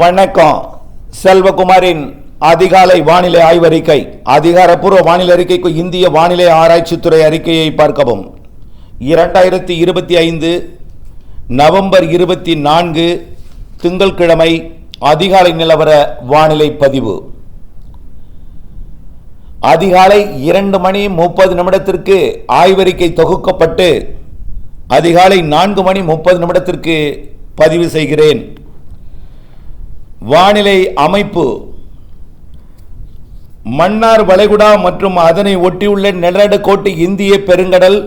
வணக்கம். செல்வகுமாரின் அதிகாலை வானிலை ஆய்வறிக்கை அதிகாரப்பூர்வ வானிலை அறிக்கைக்கு இந்திய வானிலை ஆராய்ச்சித்துறை அறிக்கையை பார்க்கவும். இரண்டாயிரத்தி இருபத்தி ஐந்து நவம்பர் இருபத்தி நான்கு திங்கட்கிழமை அதிகாலை நிலவர வானிலை பதிவு. அதிகாலை இரண்டு மணி முப்பது நிமிடத்திற்கு ஆய்வறிக்கை தொகுக்கப்பட்டு அதிகாலை நான்கு மணி முப்பது நிமிடத்திற்கு பதிவு செய்கிறேன். வானிலை அமைப்பு. மன்னார் வளைகுடா மற்றும் அதனை ஒட்டியுள்ள நிலநடுக்கோட்டு இந்திய பெருங்கடல்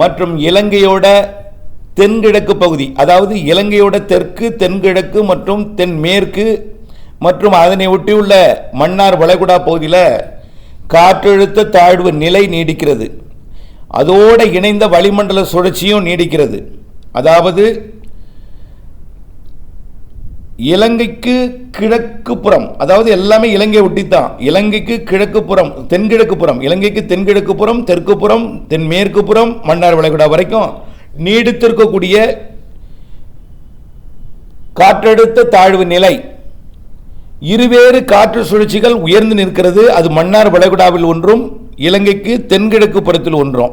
மற்றும் இலங்கையோட தென்கிழக்கு பகுதி அதாவது இலங்கையோட தெற்கு தென்கிழக்கு மற்றும் தென்மேற்கு மற்றும் அதனை ஒட்டியுள்ள மன்னார் வளைகுடா பகுதியில் காற்றழுத்த தாழ்வு நிலை நீடிக்கிறது. அதோடு இணைந்த வளிமண்டல சுழற்சியும் நீடிக்கிறது. அதாவது இலங்கைக்கு கிழக்கு புறம் அதாவது எல்லாமே இலங்கையை ஒட்டித்தான். இலங்கைக்கு கிழக்கு புறம் தென்கிழக்கு புறம். இலங்கைக்கு தென்கிழக்கு புறம் தெற்கு புறம் தென்மேற்கு புறம் மன்னார் வளைகுடா வரைக்கும் நீடித்திருக்கக்கூடிய காற்றழுத்த தாழ்வு நிலை. இருவேறு காற்று சுழற்சிகள் உயர்ந்து நிற்கிறது. அது மன்னார் வளைகுடாவில் ஒன்றும் இலங்கைக்கு தென்கிழக்கு புறத்தில் ஒன்றும்.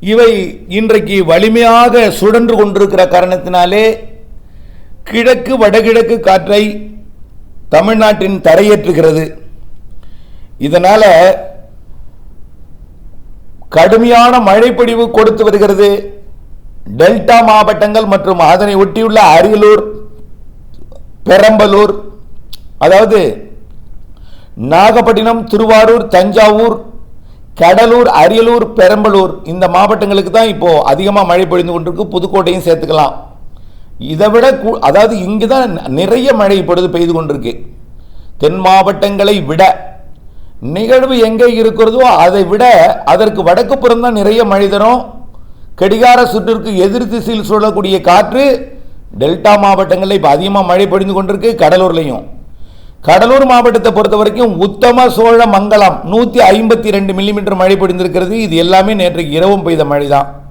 இவை இன்றைக்கு வலிமையாக சுழன்று கொண்டிருக்கிற காரணத்தினாலே கிழக்கு வடகிழக்கு காற்றை தமிழ்நாட்டின் தரையேற்றுகிறது. இதனால கடுமையான மழைப்பொழிவு கொடுத்து வருகிறது. டெல்டா மாவட்டங்கள் மற்றும் அதனை ஒட்டியுள்ள அரியலூர் பெரம்பலூர் அதாவது நாகப்பட்டினம் திருவாரூர் தஞ்சாவூர் கடலூர் அரியலூர் பெரம்பலூர் இந்த மாவட்டங்களுக்கு தான் இப்போ அதிகமாக மழை பொழிந்து கொண்டிருக்கு. புதுக்கோட்டையும் சேர்த்துக்கலாம். இதை விட கூ- அதாவது இங்கு தான் நிறைய மழை இப்பொழுது பெய்து கொண்டிருக்கு. தென் மாவட்டங்களை விட நிகழ்வு எங்கே இருக்கிறதோ அதை விட அதற்கு வடக்கு புறம் தான் நிறைய மழை தரும். கடிகார சுற்றிற்கு எதிர் திசையில் சூழக்கூடிய காற்று டெல்டா மாவட்டங்களில் இப்போ அதிகமாக மழை பொழிந்து கொண்டிருக்கு கடலூர்லையும். கடலூர் மாவட்டத்தை பொறுத்த வரைக்கும் உத்தம சோழ மங்கலம் நூற்றி ஐம்பத்தி ரெண்டு மில்லிமீட்டர் மழை பொழிந்திருக்கிறது. இது எல்லாமே நேற்று இரவும் பெய்த மழை தான்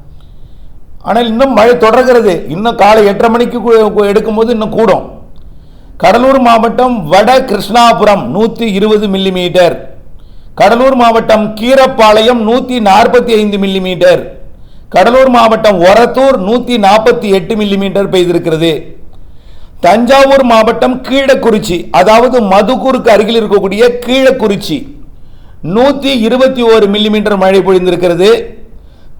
ஆனால் இன்னும் மழை தொடர்கிறது. இன்னும் காலை எட்டரை மணிக்கு எடுக்கும்போது இன்னும் கூடும். கடலூர் மாவட்டம் வட கிருஷ்ணாபுரம் நூற்றி இருபது மில்லிமீட்டர் கடலூர் மாவட்டம் கீரப்பாளையம் நூற்றி நாற்பத்தி ஐந்து மில்லிமீட்டர் கடலூர் மாவட்டம் ஒரத்தூர் நூற்றி நாற்பத்தி எட்டு மில்லிமீட்டர் பெய்திருக்கிறது. தஞ்சாவூர் மாவட்டம் கீழக்குறிச்சி அதாவது மதுக்கூருக்கு அருகில் இருக்கக்கூடிய கீழக்குறிச்சி நூற்றி இருபத்தி ஓரு மில்லிமீட்டர் மழை பொழிந்திருக்கிறது.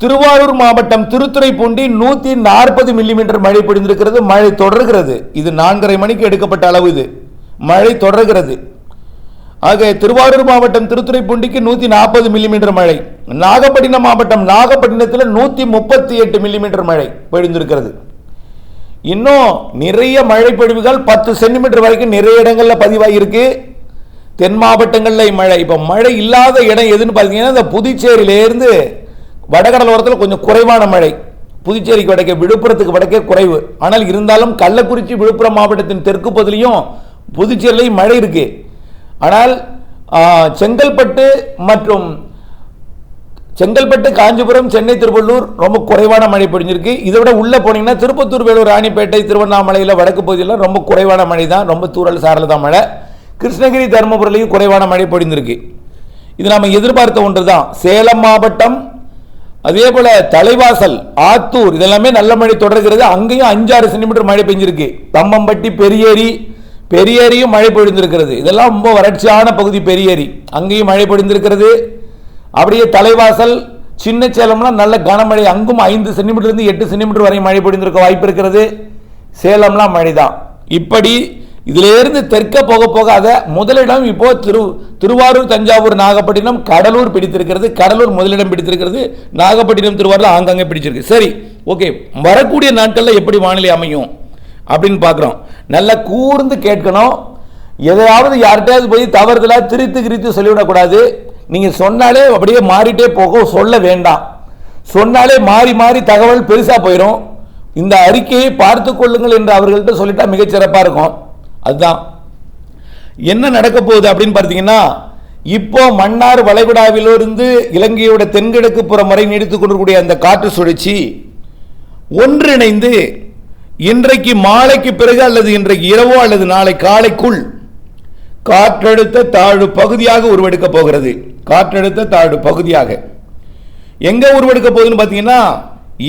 திருவாரூர் மாவட்டம் திருத்துறைப்பூண்டி நூற்றி நாற்பது மில்லிமீட்டர் மழை பொழிந்திருக்கிறது. மழை தொடர்கிறது. இது நான்கரை மணிக்கு எடுக்கப்பட்ட அளவு இது. மழை தொடர்கிறது. ஆக திருவாரூர் மாவட்டம் திருத்துறைப்பூண்டிக்கு நூற்றி நாற்பது மில்லிமீட்டர் மழை. நாகப்பட்டினம் மாவட்டம் நாகப்பட்டினத்தில் நூற்றி முப்பத்தி எட்டு மில்லிமீட்டர் மழை பொழிந்திருக்கிறது. இன்னும் நிறைய மழை பொழிவுகள் பத்து சென்டிமீட்டர் வரைக்கும் நிறைய இடங்களில் பதிவாகியிருக்கு தென் மாவட்டங்களில் மழை. இப்போ மழை இல்லாத இடம் எதுன்னு பார்த்தீங்கன்னா இந்த புதுச்சேரியிலேருந்து வடகடலோரத்தில் கொஞ்சம் குறைவான மழை. புதுச்சேரிக்கு வடக்கே விழுப்புரத்துக்கு வடக்கே குறைவு. ஆனால் இருந்தாலும் கள்ளக்குறிச்சி விழுப்புரம் மாவட்டத்தின் தெற்கு பகுதியிலையும் புதுச்சேரியிலையும் மழை இருக்கு. ஆனால் செங்கல்பட்டு மற்றும் செங்கல்பட்டு காஞ்சிபுரம் சென்னை திருவள்ளூர் ரொம்ப குறைவான மழை பொழிஞ்சிருக்கு. இதை விட உள்ள போனீங்கன்னா திருப்பத்தூர் வேலூர் ராணிப்பேட்டை திருவண்ணாமலையில் வடக்கு பகுதியில் ரொம்ப குறைவான மழை தான். ரொம்ப தூரல் சாரல் தான் மழை. கிருஷ்ணகிரி தருமபுரிலையும் குறைவான மழை பொழிந்திருக்கு இது நம்ம எதிர்பார்த்த ஒன்று தான் சேலம் மாவட்டம் அதே போல தலைவாசல் ஆத்தூர் இதெல்லாமே நல்ல மழை தொடர்கிறது. அங்கேயும் அஞ்சாறு சென்டிமீட்டர் மழை பெஞ்சிருக்கு. தம்மம்பட்டி பெரியேரி பெரியேரியும் மழை பொழிந்திருக்கிறது. இதெல்லாம் ரொம்ப வறட்சியான பகுதி பெரியேரி. அங்கேயும் மழை பொழிந்திருக்கிறது. அப்படியே தலைவாசல் சின்ன சேலம்லாம் நல்ல கனமழை. அங்கும் ஐந்து சென்டிமீட்டர் இருந்து எட்டு சென்டிமீட்டர் வரை மழை பொழிந்திருக்க வாய்ப்பு இருக்கிறது. சேலம்லாம் மழை தான் இப்படி இதிலிருந்து தெற்க போக போகாத முதலிடம் இப்போ திரு திருவாரூர் தஞ்சாவூர் நாகப்பட்டினம் கடலூர் பிடித்திருக்கிறது. கடலூர் முதலிடம் பிடித்திருக்கிறது. நாகப்பட்டினம் திருவாரூர் ஆங்காங்கே பிடிச்சிருக்கு. சரி ஓகே. வரக்கூடிய நாட்களில் எப்படி வானிலை அமையும் அப்படின்னு பார்க்குறோம். நல்லா கூர்ந்து கேட்கணும். எதையாவது யார்கிட்டயாவது போய் தவறுதலாக திரித்து கிரித்து சொல்லிவிடக்கூடாது. நீங்கள் சொன்னாலே அப்படியே மாறிட்டே போக சொல்ல வேண்டாம். சொன்னாலே மாறி மாறி தகவல் பெருசாக போயிடும் இந்த அறிக்கையை பார்த்து கொள்ளுங்கள் என்று அவர்கள்ட்ட சொல்லிட்டா மிகச்சிறப்பாக இருக்கும். அதுதான். என்ன நடக்க போகுது அப்படின்னு பார்த்தீங்கன்னா இப்போ மன்னார் வளைகுடாவிலிருந்து இலங்கையோட தென்கிழக்கு புறம் வரை நீடித்துக் கொண்டிருக்கக்கூடிய அந்த காற்று சுழற்சி ஒன்றிணைந்து இன்றைக்கு மாலைக்கு பிறகு அல்லது இன்றைக்கு இரவோ அல்லது நாளை காலைக்குள் காற்றழுத்த தாழ்வு பகுதியாக உருவெடுக்க போகிறது. காற்றழுத்த தாழ்வு பகுதியாக. எங்க உருவெடுக்க போகுதுன்னு பார்த்தீங்கன்னா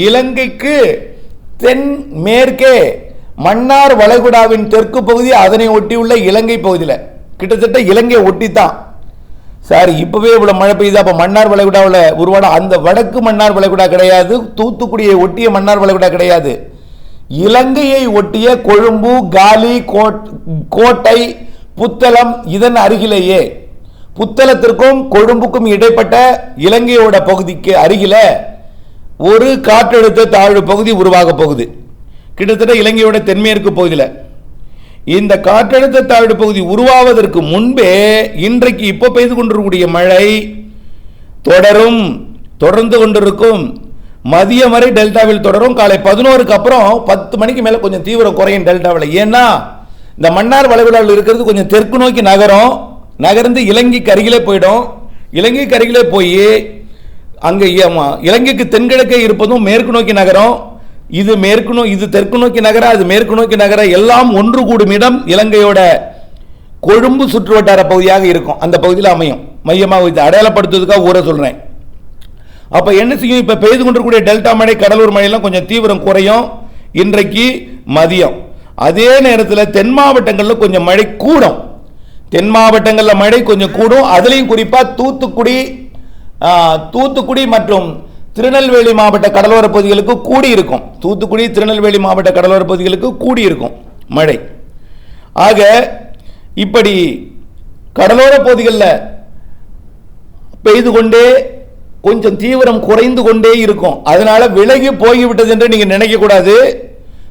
இலங்கைக்கு தென் மேற்கே மன்னார் வளைகுடாவின் தெற்கு பகுதி அதனை ஒட்டியுள்ள இலங்கை பகுதியில். கிட்டத்தட்ட இலங்கை ஒட்டித்தான். சார் இப்பவே இவ்வளவு மழை பெய்யுது. அப்ப மன்னார் வளைகுடாவில் உருவான அந்த வடக்கு மன்னார் வளைகுடா கிடையாது. தூத்துக்குடியை ஒட்டிய மன்னார் வளைகுடா கிடையாது. இலங்கையை ஒட்டிய கொழும்பு காலி கோட்- கோட்டை புத்தளம் இதன் அருகிலேயே. புத்தளத்திற்கும் கொழும்புக்கும் இடைப்பட்ட இலங்கையோட பகுதிக்கு அருகில ஒரு காற்றழுத்த தாழ்வு பகுதி உருவாக போகுது. கிட்டத்தட்ட இலங்கையோட தென்மேற்கு பகுதியில். இந்த காற்றழுத்த தாழ்வு பகுதி உருவாவதற்கு முன்பே இன்றைக்கு இப்போ பெய்து கொண்டிருக்கக்கூடிய மழை தொடரும் தொடர்ந்து கொண்டிருக்கும். மதியம் வரை டெல்டாவில் தொடரும். காலை பதினோருக்கு அப்புறம் பத்து மணிக்கு மேலே கொஞ்சம் தீவிரம் குறையும் டெல்டாவில். ஏன்னா இந்த மன்னார் வளைகுடாவில் இருக்கிறது கொஞ்சம் தெற்கு நோக்கி நகரும். நகர்ந்து இலங்கைக்கு அருகிலே போயிடும். இலங்கைக்கு அருகிலே போய் அங்கே இலங்கைக்கு தென்கிழக்கே இருப்பதும் மேற்கு நோக்கி நகரம். இது மேற்கு நோ இது தெற்கு நோக்கி நகர அது மேற்கு நோக்கி நகர எல்லாம் ஒன்று கூடும் இடம் இலங்கையோட கொழும்பு சுற்றுவட்டார பகுதியாக இருக்கும். அந்த பகுதியில் அமையும். மையமாக இது அடையாளப்படுத்துவதுக்காக ஊரை சொல்கிறேன் அப்போ என்ன செய்யும்? இப்போ பெய்து கொண்டிருக்கூடிய டெல்டா மழை கடலூர் மழையெல்லாம் கொஞ்சம் தீவிரம் குறையும். இன்றைக்கு மதியம். அதே நேரத்தில் தென் மாவட்டங்களில் கொஞ்சம் மழை கூடும். தென் மாவட்டங்களில் மழை கொஞ்சம் கூடும். அதுலேயும் குறிப்பாக தூத்துக்குடி தூத்துக்குடி மற்றும் திருநெல்வேலி மாவட்ட கடலோர பகுதிகளுக்கு கூடி இருக்கும் தூத்துக்குடி திருநெல்வேலி மாவட்ட கடலோர பகுதிகளுக்கு கூடி இருக்கும் மழை. ஆக இப்படி கடலோர பகுதிகளில் பெய்து கொண்டே கொஞ்சம் தீவிரம் குறைந்து கொண்டே இருக்கும். அதனால் விலகி போய்விட்டது என்று நீங்கள் நினைக்கக்கூடாது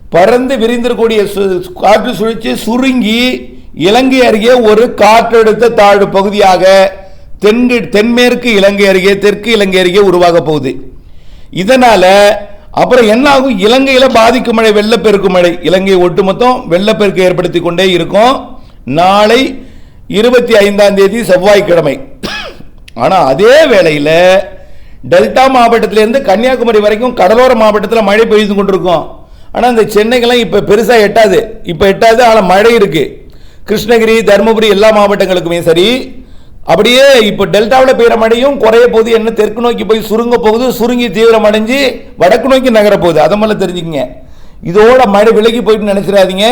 பறந்து விரிந்திருக்கூடிய சு- காற்று சுழற்சி சுருங்கி இலங்கை அருகே ஒரு காற்றழுத்த தாழ்வு பகுதியாக தென்கு தென்மேற்கு இலங்கை அருகே தெற்கு இலங்கை அருகே உருவாக போகுது. இதனால் அப்புறம் என்ன ஆகும் இலங்கையில் பாதிக்கும் மழை வெள்ளப்பெருக்கு மழை. இலங்கை ஒட்டுமொத்தம் வெள்ளப்பெருக்கு ஏற்படுத்தி கொண்டே இருக்கும். நாளை இருபத்தி ஐந்தாம் தேதி செவ்வாய்க்கிழமை. ஆனால் அதே வேளையில் டெல்டா மாவட்டத்திலேருந்து கன்னியாகுமரி வரைக்கும் கடலோர மாவட்டத்தில் மழை பெய்து கொண்டிருக்கும். ஆனால் இந்த சென்னைக்கெல்லாம் இப்போ பெருசாக எட்டாது. இப்போ எட்டாது ஆனால் மழை இருக்குது கிருஷ்ணகிரி தருமபுரி எல்லா மாவட்டங்களுக்குமே சரி. அப்படியே இப்போ டெல்டாவில் பெய்கிற மழையும் குறைய போகுது. என்ன தெற்கு நோக்கி போய் சுருங்க போகுது. சுருங்கி தீவிரம் அடைஞ்சு வடக்கு நோக்கி நகர போகுது. அதை மேலே தெரிஞ்சுக்கங்க. இதோட மழை விலகி போயிட்டு நினைச்சிடாதீங்க.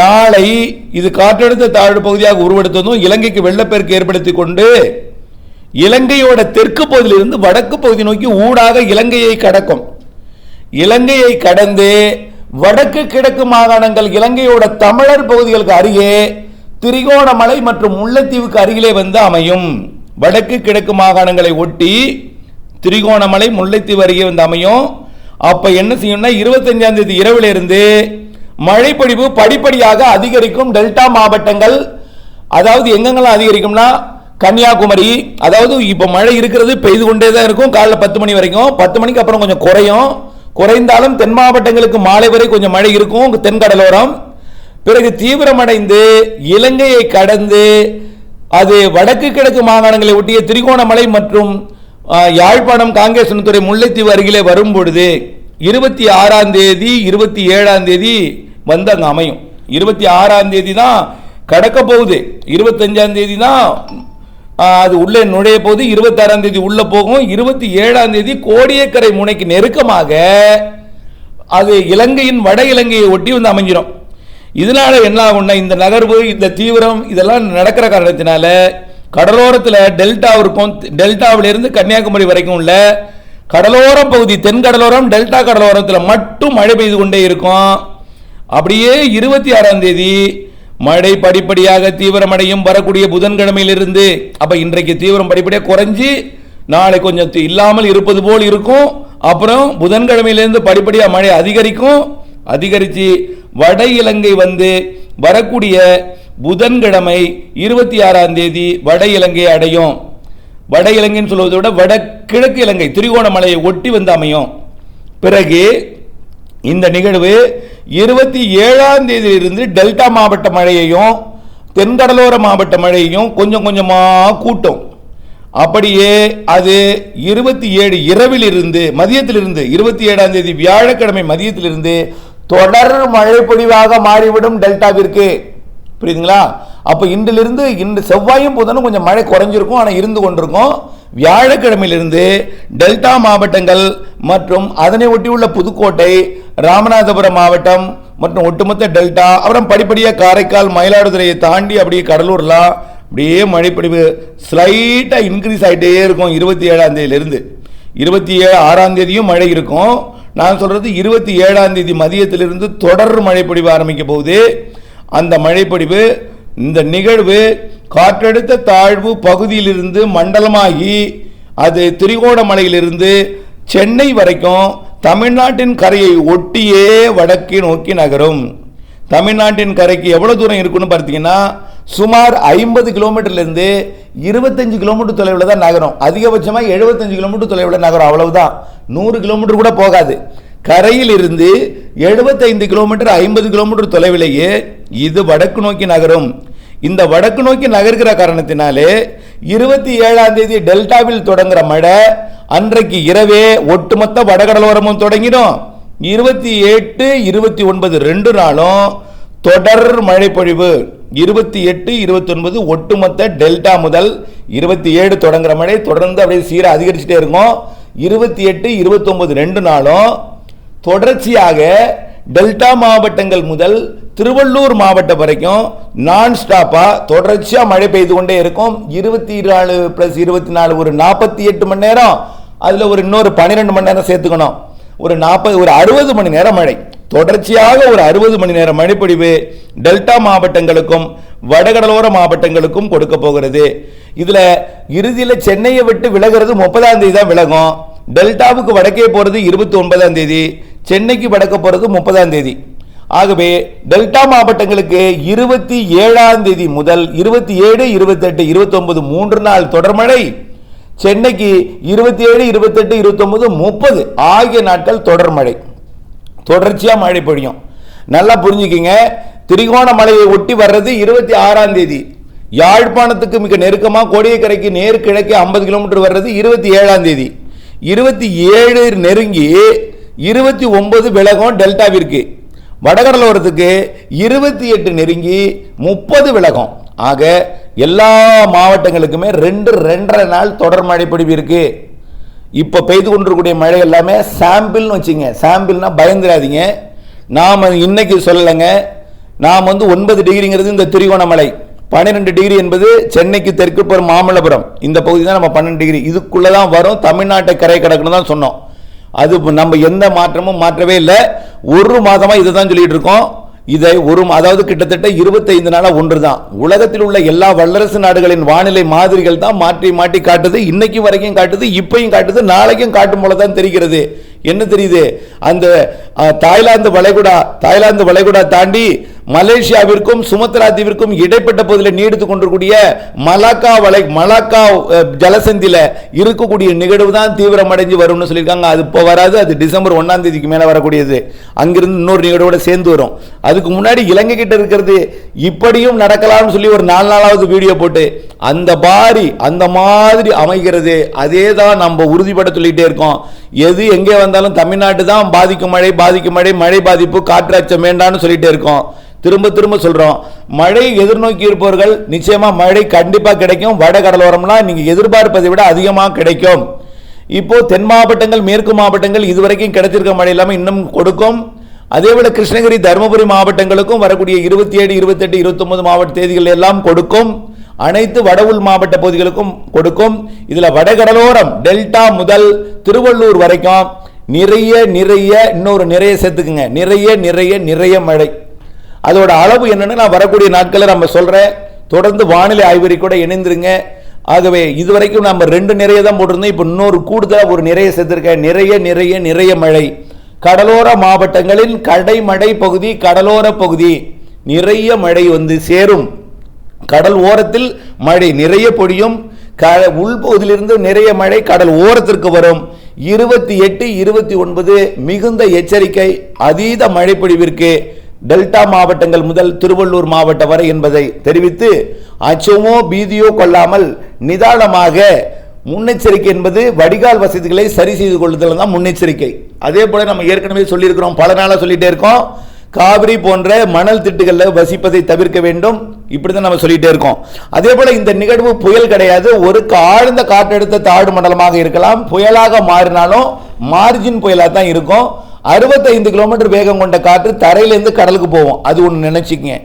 நாளை இது காற்றழுத்த தாழ்வு பகுதியாக உருவெடுத்ததும் இலங்கைக்கு வெள்ளப்பெருக்கு ஏற்படுத்தி கொண்டு இலங்கையோட தெற்கு பகுதியிலிருந்து வடக்கு பகுதி நோக்கி ஊடாக இலங்கையை கடக்கும். இலங்கையை கடந்து வடக்கு கிழக்கு மாகாணங்கள் இலங்கையோட தமிழர் பகுதிகளுக்கு அருகே திரிகோணமலை மற்றும் முல்லைத்தீவுக்கு அருகிலே வந்து அமையும். வடக்கு கிழக்கு மாகாணங்களை ஒட்டி திரிகோணமலை முல்லைத்தீவு அருகே வந்து அமையும். அப்ப என்ன செய்யும்னா இருபத்தஞ்சாம் தேதி இரவுல இருந்து மழைப்பொழிவு படிப்படியாக அதிகரிக்கும் டெல்டா மாவட்டங்கள். அதாவது எங்கெங்கெல்லாம் அதிகரிக்கும்னா கன்னியாகுமரி அதாவது இப்போ மழை இருக்கிறது பெய்து கொண்டே தான் இருக்கும். காலைல பத்து மணி வரைக்கும். பத்து மணிக்கு அப்புறம் கொஞ்சம் குறையும். குறைந்தாலும் தென் மாவட்டங்களுக்கு மாலை வரை கொஞ்சம் மழை இருக்கும். தென்கடலோரம் பிறகு தீவிரமடைந்து இலங்கையை கடந்து அது வடக்கு கிழக்கு மாகாணங்களை ஒட்டிய திரிகோணமலை மற்றும் யாழ்ப்பாணம் காங்கேசனத்துறை முல்லைத்தீவு அருகிலே வரும் பொழுது இருபத்தி ஆறாம் தேதி இருபத்தி ஏழாம் தேதி வந்து அங்கே அமையும். இருபத்தி ஆறாம் தேதி தான் கடக்க போகுது. இருபத்தஞ்சாம் தேதி தான் அது உள்ளே நுழைய போகுது. இருபத்தாறாம் தேதி உள்ளே போகும். இருபத்தி ஏழாம் தேதி கோடியக்கரை முனைக்கு நெருக்கமாக அது இலங்கையின் வட இலங்கையை ஒட்டி வந்து அமைஞ்சிடும் இதனால என்ன ஆகும்னா இந்த நகர்வு இந்த தீவிரம் இதெல்லாம் நடக்கிற காரணத்தினால கடலோரத்தில் டெல்டாவிற்கும் டெல்டாவிலிருந்து கன்னியாகுமரி வரைக்கும் உள்ள கடலோர பகுதி தென்கடலோரம் டெல்டா கடலோரத்தில் மட்டும் மழை பெய்து கொண்டே இருக்கும். அப்படியே இருபத்தி ஆறாம் தேதி மழை படிப்படியாக தீவிரமடையும் வரக்கூடிய புதன்கிழமையிலிருந்து. அப்போ இன்றைக்கு தீவிரம் படிப்படியாக குறைஞ்சி நாளை கொஞ்சம் இல்லாமல் இருப்பது போல் இருக்கும். அப்புறம் புதன்கிழமையிலேருந்து படிப்படியாக மழை அதிகரிக்கும். அதிகரித்து வட இலங்கை வந்து வரக்கூடிய புதன்கிழமை இருபத்தி ஆறாம் தேதி வட இலங்கை அடையும். வட இலங்கைன்னு சொல்வதை விட வட கிழக்கு இலங்கை திரிகோணமலையை ஒட்டி வந்து அமையும். பிறகு இந்த நிகழ்வு இருபத்தி ஏழாம் தேதியிலிருந்து டெல்டா மாவட்ட மழையையும் தென்கடலோர மாவட்ட மழையையும் கொஞ்சம் கொஞ்சமாக கூட்டும். அப்படியே அது இருபத்தி ஏழு இரவிலிருந்து மதியத்திலிருந்து இருபத்தி ஏழாம் தேதி வியாழக்கிழமை மதியத்திலிருந்து தொடர் மழை பொழிவாக மாறிவிடும் டெல்டாவிற்கு. புரியுதுங்களா? அப்போ இன்றிலிருந்து இன்று செவ்வாயும் புதனும் கொஞ்சம் மழை குறைஞ்சிருக்கும் ஆனால் இருந்து கொண்டிருக்கும். வியாழக்கிழமையிலிருந்து டெல்டா மாவட்டங்கள் மற்றும் அதனை ஒட்டியுள்ள புதுக்கோட்டை ராமநாதபுரம் மாவட்டம் மற்றும் ஒட்டுமொத்த டெல்டா அப்புறம் படிப்படியாக காரைக்கால் மயிலாடுதுறையை தாண்டி அப்படியே கடலூர்லாம் அப்படியே மழைப்பொழிவு ஸ்லைட்டாக இன்க்ரீஸ் ஆகிட்டே இருக்கும். இருபத்தி ஏழாம் தேதியிலிருந்து. இருபத்தி ஏழு ஆறாம் தேதியும் மழை இருக்கும். நான் சொல்கிறது இருபத்தி ஏழாம் தேதி மதியத்திலிருந்து தொடர் மழைப்பொழிவு ஆரம்பிக்க போகுது. அந்த மழைப்பொழிவு இந்த நிகழ்வு காற்றழுத்த தாழ்வு பகுதியிலிருந்து மண்டலமாகி அது திரிகோணமலையிலிருந்து சென்னை வரைக்கும் தமிழ்நாட்டின் கரையை ஒட்டியே வடக்கே நோக்கி நகரும். தமிழ்நாட்டின் கரைக்கு எவ்வளோ தூரம் இருக்குன்னு பார்த்தீங்கன்னா சுமார் ஐம்பது கிலோமீட்டர்லேருந்து இருபத்தஞ்சு கிலோமீட்டர் தொலைவில் தான் நகரும். அதிகபட்சமாக எழுபத்தஞ்சு கிலோமீட்டர் தொலைவில் நகரும். அவ்வளவுதான். நூறு கிலோமீட்டர் கூட போகாது. கரையில் இருந்து எழுபத்தைந்து கிலோமீட்டர் ஐம்பது கிலோமீட்டர் தொலைவிலேயே இது வடக்கு நோக்கி நகரும். இந்த வடக்கு நோக்கி நகர்கிற காரணத்தினாலே இருபத்தி ஏழாம் தேதி டெல்டாவில் தொடங்குற மழை அன்றைக்கு இரவே ஒட்டுமொத்த வடகடலோரமும் தொடங்கிடும். இருபத்தி எட்டு இருபத்தி ஒன்பது ரெண்டு நாளும் தொடர் மழை பொழிவு இருபத்தி எட்டு இருபத்தி ஒன்பது ஒட்டுமொத்த டெல்டா முதல் இருபத்தி ஏழு தொடங்குற மழை தொடர்ந்து அப்படியே சீர அதிகரிச்சுட்டே இருக்கும். இருபத்தி எட்டு இருபத்தி ரெண்டு நாளும் தொடர்ச்சியாக டெல்டா மாவட்டங்கள் முதல் திருவள்ளூர் மாவட்டம் வரைக்கும் நான் ஸ்டாப்பாக தொடர்ச்சியாக மழை பெய்து கொண்டே இருக்கும். இருபத்தி நாலு ப்ளஸ் இருபத்தி நாலு ஒரு நாற்பத்தி எட்டு மணி நேரம். அதில் ஒரு இன்னொரு பன்னிரெண்டு மணி நேரம் சேர்த்துக்கணும். ஒரு நாற்பது ஒரு அறுபது மணி நேரம் மழை. தொடர்ச்சியாக ஒரு அறுபது மணி நேரம் மழைப்பொழிவு டெல்டா மாவட்டங்களுக்கும் வடகடலோர மாவட்டங்களுக்கும் கொடுக்க போகிறது. இதில் இறுதியில் சென்னையை விட்டு விலகிறது முப்பதாம் தேதி தான் விலகும். டெல்டாவுக்கு வடக்கே போகிறது இருபத்தி ஒன்பதாம் தேதி சென்னைக்கு வடக்க போகிறது முப்பதாம் தேதி. ஆகவே டெல்டா மாவட்டங்களுக்கு இருபத்தி ஏழாம் தேதி முதல் இருபத்தி ஏழு இருபத்தெட்டு இருபத்தொன்பது மூன்று நாள் தொடர் மழை. சென்னைக்கு இருபத்தி ஏழு இருபத்தெட்டு இருபத்தொன்பது முப்பது ஆகிய நாட்கள் தொடர் தொடர்ச்சியாக மழை பொழியும். நல்லா புரிஞ்சுக்கிங்க. திரிகோணமலையை ஒட்டி வர்றது இருபத்தி ஆறாம் தேதி. யாழ்ப்பாணத்துக்கு மிக நெருக்கமாக கோடியக்கரைக்கு நேர் கிழக்கே ஐம்பது கிலோமீட்டர் வர்றது இருபத்தி ஏழாம் தேதி. இருபத்தி ஏழு நெருங்கி இருபத்தி ஒன்பது விலகம் டெல்டாவிற்கு. வடகடலோரத்துக்கு இருபத்தி எட்டு நெருங்கி முப்பது விலகம். ஆக எல்லா மாவட்டங்களுக்குமே ரெண்டு ரெண்டரை நாள் தொடர் மழை பொழிவு இருக்குது இப்போ பெய்து கொண்டிருக்கக்கூடிய மழை எல்லாமே சாம்பிள்னு வச்சுங்க. சாம்பிள்னா பயந்துடாதீங்க. நாம் இன்னைக்கு சொல்லலைங்க. நாம் வந்து ஒன்பது டிகிரிங்கிறது இந்த திரிகோணமலை. பன்னிரெண்டு டிகிரி என்பது சென்னைக்கு தெற்கு புறம் மாமல்லபுரம். இந்த பகுதி தான் நம்ம பன்னெண்டு டிகிரி. இதுக்குள்ளே தான் வரும். தமிழ்நாட்டை கரை கடக்குன்னு தான் சொன்னோம். அது நம்ம எந்த மாற்றமும் மாற்றவே இல்லை. ஒரு மாதமாக இதை தான் சொல்லிகிட்டு இருக்கோம். இதை ஒரு அதாவது கிட்டத்தட்ட 25 நாளா ஒன்று தான் உலகத்தில் உள்ள எல்லா வல்லரசு நாடுகளின் வானிலை மாதிரிகள் தான் மாற்றி மாற்றி காட்டுது. இன்னைக்கு வரைக்கும் காட்டுது இப்பையும் காட்டுது நாளைக்கும் காட்டும் போல தான் தெரிகிறது. என்ன தெரியுது? அந்த தாய்லாந்து வளைகுடா தாய்லாந்து வளைகுடா தாண்டி மலேசியாவிற்கும் சுமத்ரா தீவிற்கும் இடைப்பட்ட பகுதியில் நீடித்துக் கொண்டிருக்கூடிய மலாக்கா வலை மலாக்கா ஜலசந்தியில் இருக்கக்கூடிய நிகழ்வு தான் தீவிரமடைஞ்சு வரும்னு சொல்லியிருக்காங்க. அது இப்போ வராது. அது டிசம்பர் ஒன்றாம் தேதிக்கு மேலே வரக்கூடியது. அங்கிருந்து இன்னொரு நிகழ்வோட சேர்ந்து வரும். அதுக்கு முன்னாடி இலங்கை கிட்ட இருக்கிறது இப்படியும் நடக்கலாம்னு சொல்லி ஒரு நாலு நாளாவது வீடியோ போட்டு அந்த பாரி அந்த மாதிரி அமைகிறது அதே தான் நம்ம உறுதிப்பட சொல்லிகிட்டே இருக்கோம். எது எங்கே வந்தாலும் தமிழ்நாட்டு தான் பாதிக்கும் மழை பாதிக்கும் மழை மழை பாதிப்பு காற்றாச்சம் வேண்டான்னு வேண்டாம்னு இருக்கோம். திரும்ப திரும்ப சொல்கிறோம் மழை எதிர்நோக்கி இருப்பவர்கள் நிச்சயமாக மழை கண்டிப்பாக கிடைக்கும். வட கடலோரம்லாம் நீங்கள் எதிர்பார்ப்பதை விட அதிகமாக கிடைக்கும். இப்போது தென் மாவட்டங்கள் மேற்கு மாவட்டங்கள் இதுவரைக்கும் கிடைச்சிருக்க மழை இல்லாமல் இன்னும் கொடுக்கும். அதேபோல் கிருஷ்ணகிரி தருமபுரி மாவட்டங்களுக்கும் வரக்கூடிய இருபத்தி ஏழு இருபத்தெட்டு இருபத்தொம்பது மாவட்ட தேதிகள் எல்லாம் கொடுக்கும். அனைத்து வட மாவட்ட பகுதிகளுக்கும் கொடுக்கும். இதில் வடகடலோரம் டெல்டா முதல் திருவள்ளூர் வரைக்கும் நிறைய நிறைய இன்னொரு நிறைய சேர்த்துக்குங்க. நிறைய நிறைய நிறைய மழை. அதோட அளவு என்னன்னு நான் வரக்கூடிய நாட்களில் நம்ம சொல்கிறேன் தொடர்ந்து வானிலை ஆய்வறி கூட இணைந்துருங்க. ஆகவே இதுவரைக்கும் நம்ம ரெண்டு நிறைய தான் போட்டிருந்தோம். இப்போ இன்னொரு கூடுதலாக ஒரு நிறைய சேர்த்துருக்கேன் நிறைய நிறைய நிறைய மழை. கடலோர மாவட்டங்களின் கடைமடை பகுதி கடலோர பகுதி நிறைய மழை வந்து சேரும். கடல் ஓரத்தில் மழை நிறைய பொழியும். க- உள்பகுதியிலிருந்து நிறைய மழை கடல் ஓரத்திற்கு வரும். இருபத்தி எட்டு இருபத்தி ஒன்பது மிகுந்த எச்சரிக்கை அதீத மழைப்பொழிவிற்கு டெல்டா மாவட்டங்கள் முதல் திருவள்ளூர் மாவட்டம் வரை என்பதை தெரிவித்து அச்சமோ பீதியோ கொள்ளாமல் நிதானமாக முன்னெச்சரிக்கை என்பது வடிகால் வசதிகளை சரி செய்து கொள்ளுதல் தான் முன்னெச்சரிக்கை. அதே போல நம்ம ஏற்கனவே சொல்லியிருக்கிறோம் பல நாளாக சொல்லிட்டே இருக்கோம் காவிரி போன்ற மணல் திட்டுகளில் வசிப்பதை தவிர்க்க வேண்டும். இப்படி தான் நம்ம சொல்லிட்டே இருக்கோம். அதே போல இந்த நிகழ்வு புயல் கிடையாது. ஒரு ஆழ்ந்த காற்றழுத்த தாழ்வு மண்டலமாக இருக்கலாம். புயலாக மாறினாலும் மார்ஜின் புயலாக தான் இருக்கும். அறுபத்தைந்து கிலோமீட்டர் வேகம் கொண்ட காற்று தரையிலேருந்து கடலுக்கு போகும். அது ஒன்று நினைச்சுக்கங்க.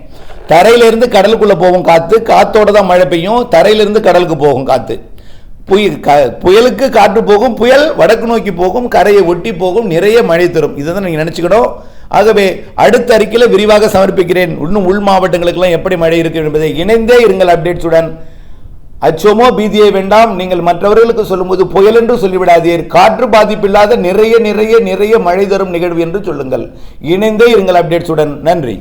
தரையிலேருந்து கடலுக்குள்ளே போகும் காற்று காத்தோட தான் மழை பெய்யும். தரையிலேருந்து கடலுக்கு போகும் காற்று புயல் க- புயலுக்கு காற்று போகும் புயல் வடக்கு நோக்கி போகும் கரையை ஒட்டி போகும் நிறைய மழை தரும். இதை தான் நீங்கள் நினச்சிக்கணும். ஆகவே அடுத்த அறிக்கையில் விரிவாக சமர்ப்பிக்கிறேன். இன்னும் உள் மாவட்டங்களுக்கெல்லாம் எப்படி மழை இருக்கு என்பதை இணைந்தே இருங்கள் அப்டேட்ஸுடன். அச்சமோ பீதியை வேண்டாம். நீங்கள் மற்றவர்களுக்கு சொல்லும்போது புயல் என்று சொல்லிவிடாதீர். காற்று பாதிப்பில்லாத நிறைய நிறைய நிறைய மழை தரும் நிகழ்வு என்று சொல்லுங்கள். இணைந்தே இருங்கள் அப்டேட்ஸுடன் நன்றி.